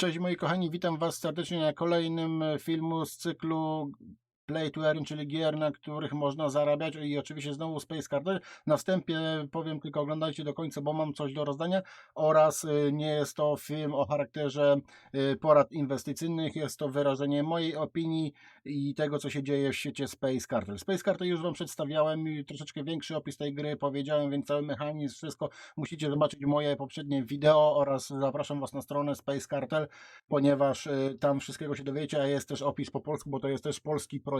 Cześć moi kochani, witam was serdecznie na kolejnym e, filmu z cyklu Play to Earn, czyli gier, na których można zarabiać. I oczywiście znowu Space Cartel. Na wstępie powiem tylko oglądajcie do końca, bo mam coś do rozdania. Oraz y, nie jest to film o charakterze y, porad inwestycyjnych, jest to wyrażenie mojej opinii i tego, co się dzieje w świecie Space Cartel. Space Cartel już wam przedstawiałem i troszeczkę większy opis tej gry powiedziałem, więc cały mechanizm, wszystko musicie zobaczyć moje poprzednie wideo. Oraz zapraszam was na stronę Space Cartel, ponieważ y, tam wszystkiego się dowiecie, a jest też opis po polsku, bo to jest też polski projekt,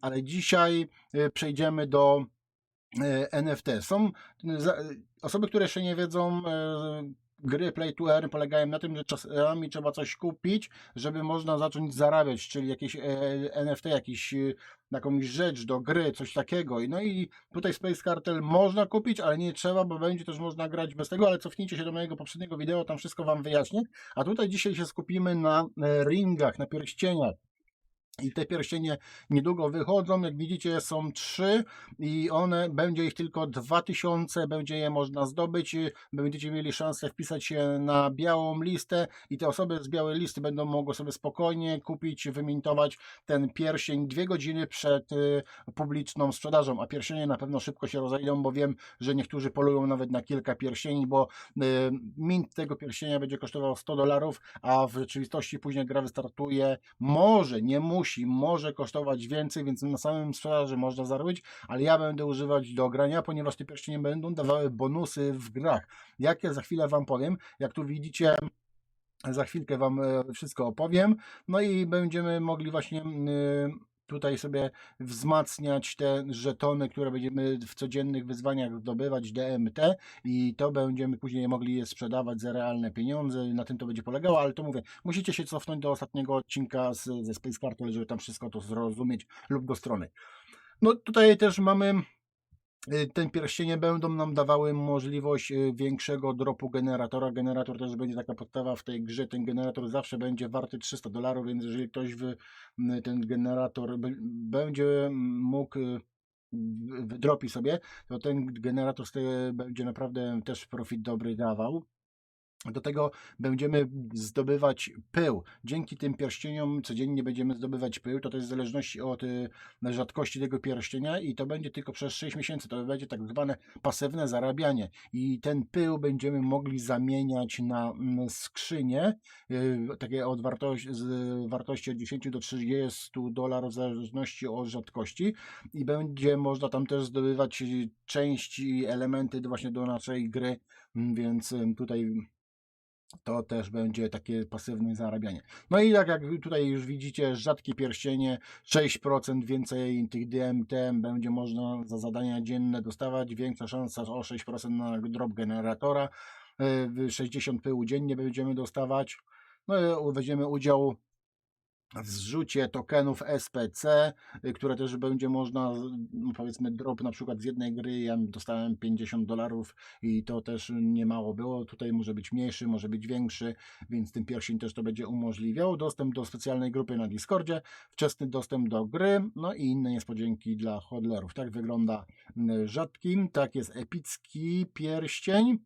ale dzisiaj y, przejdziemy do y, NFT. Są y, osoby, które jeszcze nie wiedzą, gry Play to Earn polegają na tym, że czasami trzeba coś kupić, żeby można zacząć zarabiać, czyli jakieś e, NFT, jakiś, jakąś rzecz do gry, coś takiego. No i tutaj Space Cartel można kupić, ale nie trzeba, bo będzie też można grać bez tego, ale cofnijcie się do mojego poprzedniego wideo, tam wszystko Wam wyjaśnię. A tutaj dzisiaj się skupimy na e, ringach, na pierścieniach. I te pierścienie niedługo wychodzą. Jak widzicie, są trzy i one będzie ich tylko 2000, będzie je można zdobyć. Będziecie mieli szansę wpisać się na białą listę i te osoby z białej listy będą mogły sobie spokojnie kupić, wymintować ten pierścień dwie godziny przed y, publiczną sprzedażą. A pierścienie na pewno szybko się rozejdą, bo wiem, że niektórzy polują nawet na kilka pierścieni, bo y, mint tego pierścienia będzie kosztował 100 dolarów, a w rzeczywistości później gra wystartuje może, nie musi, może kosztować więcej, więc na samym sprzedaży można zarobić, ale ja będę używać do grania, ponieważ te pierścienie będą dawały bonusy w grach. Jakie za chwilę Wam powiem. Jak tu widzicie, za chwilkę Wam e, wszystko opowiem. No i będziemy mogli właśnie y, tutaj sobie wzmacniać te żetony, które będziemy w codziennych wyzwaniach zdobywać, DMT i to będziemy później mogli je sprzedawać za realne pieniądze. Na tym to będzie polegało, ale to mówię, musicie się cofnąć do ostatniego odcinka z, ze Space Cartel, żeby tam wszystko to zrozumieć lub do strony. No tutaj też mamy y, te pierścienie będą nam dawały możliwość y, większego dropu generatora. Generator też będzie taka podstawa w tej grze. Ten generator zawsze będzie warty 300 dolarów, więc jeżeli ktoś m, ten generator będzie mógł y, w- wydropi sobie, to ten generator będzie naprawdę też profit dobry dawał. Do tego będziemy zdobywać pył. Dzięki tym pierścieniom codziennie będziemy zdobywać pył. To, jest w zależności od y, rzadkości tego pierścienia i to będzie tylko przez 6 miesięcy. To będzie tak zwane pasywne zarabianie. I ten pył będziemy mogli zamieniać na mm, skrzynie, y, takie od wartości, z wartości od 10 do 30 dolarów w zależności od rzadkości i będzie można tam też zdobywać y, części, elementy właśnie do naszej gry, Mm, więc tutaj to też będzie takie pasywne zarabianie. No i tak jak tutaj już widzicie, rzadkie pierścienie, 6% więcej tych DMT będzie można za zadania dzienne dostawać, większa szansa o 6% na drop generatora, y, 60 pyłu dziennie będziemy dostawać. No i weźmiemy udział w zrzucie tokenów SPC, y, które też będzie można, no powiedzmy, drop na przykład z jednej gry, ja dostałem 50 dolarów i to też nie mało było. Tutaj może być mniejszy, może być większy, więc tym pierścień też to będzie umożliwiał. Dostęp do specjalnej grupy na Discordzie, wczesny dostęp do gry, no i inne niespodzianki dla hodlerów. Tak wygląda mm, rzadki, tak jest epicki pierścień.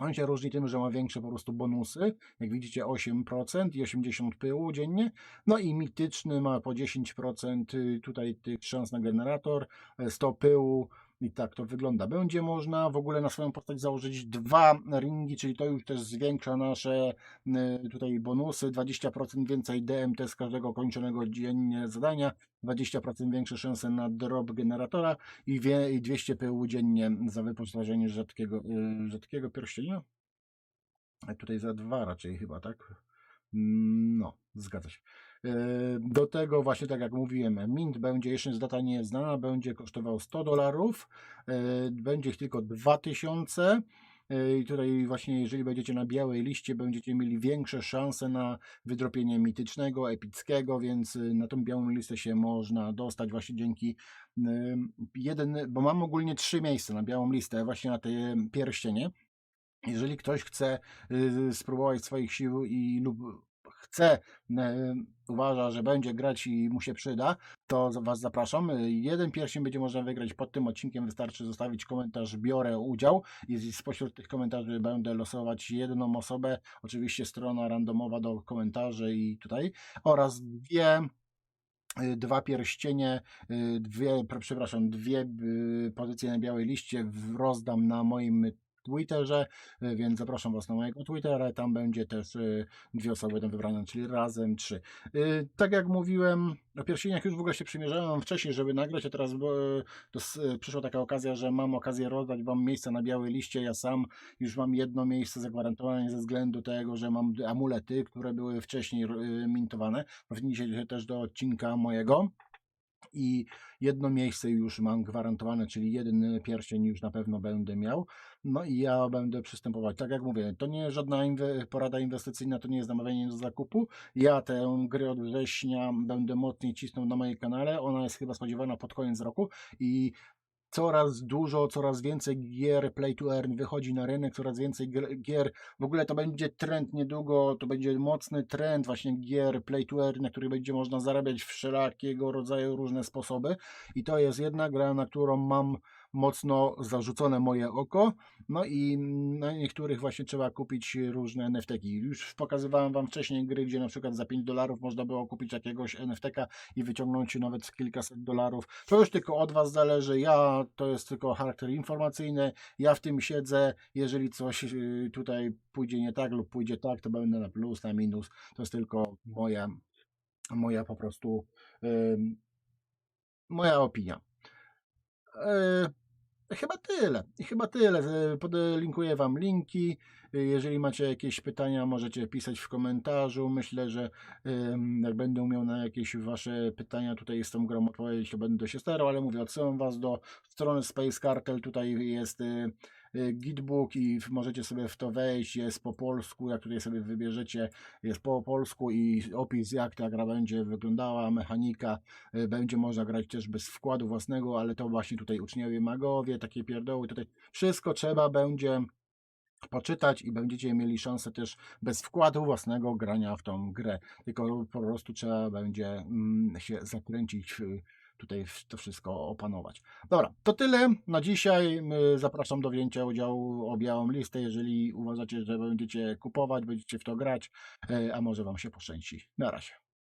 On się różni tym, że ma większe po prostu bonusy. Jak widzicie 8% i 80 pyłu dziennie. No i mityczny ma po 10% y, tutaj tych szans na generator, e, 100 pyłu i tak to wygląda. Będzie można w ogóle na swoją postać założyć dwa ringi, czyli to już też zwiększa nasze y, tutaj bonusy. 20% więcej DMT z każdego kończonego dziennie zadania, 20% większe szanse na drop generatora i, wie, i 200 pyłu dziennie za wyposażenie rzadkiego, y, rzadkiego pierścienia. A tutaj za dwa raczej chyba, tak? Mm, No, zgadza się. E, Do tego właśnie tak jak mówiłem, Mint będzie, jeszcze jest data nieznana, będzie kosztował 100 dolarów, e, będzie ich tylko 2000 e, i tutaj właśnie jeżeli będziecie na białej liście, będziecie mieli większe szanse na wydropienie mitycznego, epickiego, więc na tą białą listę się można dostać właśnie dzięki jeden, bo mam ogólnie trzy miejsca na białą listę, właśnie na te pierścienie. Jeżeli ktoś chce spróbować swoich sił i lub chce, e, uważa, że będzie grać i mu się przyda, to Was zapraszam. E, Jeden pierścień będzie można wygrać pod tym odcinkiem. Wystarczy zostawić komentarz, biorę udział i spośród tych komentarzy będę losować jedną osobę. Oczywiście strona randomowa do komentarzy i tutaj oraz dwie y, dwa pierścienie, dwie, pr- przepraszam, dwie pozycje na białej liście rozdam na moim Twitterze, y, więc zapraszam Was na mojego Twittera, tam będzie też y, dwie osoby będą wybrane, czyli razem trzy. Y, Tak jak mówiłem, o pierścieniach już w ogóle się przymierzałem wcześniej, żeby nagrać, a teraz przyszła taka okazja, że mam okazję rozdać Wam miejsca na białej liście, ja sam już mam jedno miejsce zagwarantowane ze względu tego, że mam amulety, które były wcześniej mintowane, Cofnijcie się też do odcinka mojego i jedno miejsce już mam gwarantowane, czyli jeden pierścień już na pewno będę miał. No i ja będę przystępować. Tak jak mówię, to nie żadna inwe- porada inwestycyjna, to nie jest namawianie do zakupu. Ja tę grę od września będę mocniej cisnął na moim kanale. Ona jest chyba spodziewana pod koniec roku i coraz dużo, coraz więcej gier play to earn wychodzi na rynek, coraz więcej gier- w ogóle to będzie trend niedługo, to będzie mocny trend właśnie gier play to earn, na których będzie można zarabiać wszelakiego rodzaju różne sposoby. I to jest jedna gra, na którą mam mocno zarzucone moje oko, no i na niektórych właśnie trzeba kupić różne NFT-ki. Już pokazywałem Wam wcześniej gry, gdzie na przykład za 5 dolarów można było kupić jakiegoś NFT-ka i wyciągnąć nawet kilkaset dolarów. To już tylko od Was zależy. Ja to jest tylko charakter informacyjny. Ja w tym siedzę. Jeżeli coś y, tutaj pójdzie nie tak lub pójdzie tak, to będę na plus, na minus. To jest tylko moja, moja po prostu ym, moja opinia. E, Chyba tyle. Chyba tyle. Podlinkuję Wam linki. Jeżeli macie jakieś pytania, możecie pisać w komentarzu. Myślę, że jak będę miał na jakieś Wasze pytania, tutaj jestem grą odpowiedzieć, to będę się starał, ale mówię, odsyłam Was do strony Space Cartel. Tutaj jest e, Gitbook i możecie sobie w to wejść. Jest po polsku. Jak tutaj sobie wybierzecie, jest po polsku i opis, jak ta gra będzie wyglądała, mechanika. E, Będzie można grać też bez wkładu własnego, ale to właśnie tutaj uczniowie magowie, takie pierdoły. Tutaj wszystko trzeba będzie poczytać i będziecie mieli szansę też bez wkładu własnego grania w tą grę. Tylko po prostu trzeba będzie mm, się zakręcić, tutaj to wszystko opanować. Dobra, to tyle na dzisiaj. Zapraszam do wzięcia udziału o białą listę, jeżeli uważacie, że będziecie kupować, będziecie w to grać, y, a może Wam się poszczęści. Na razie.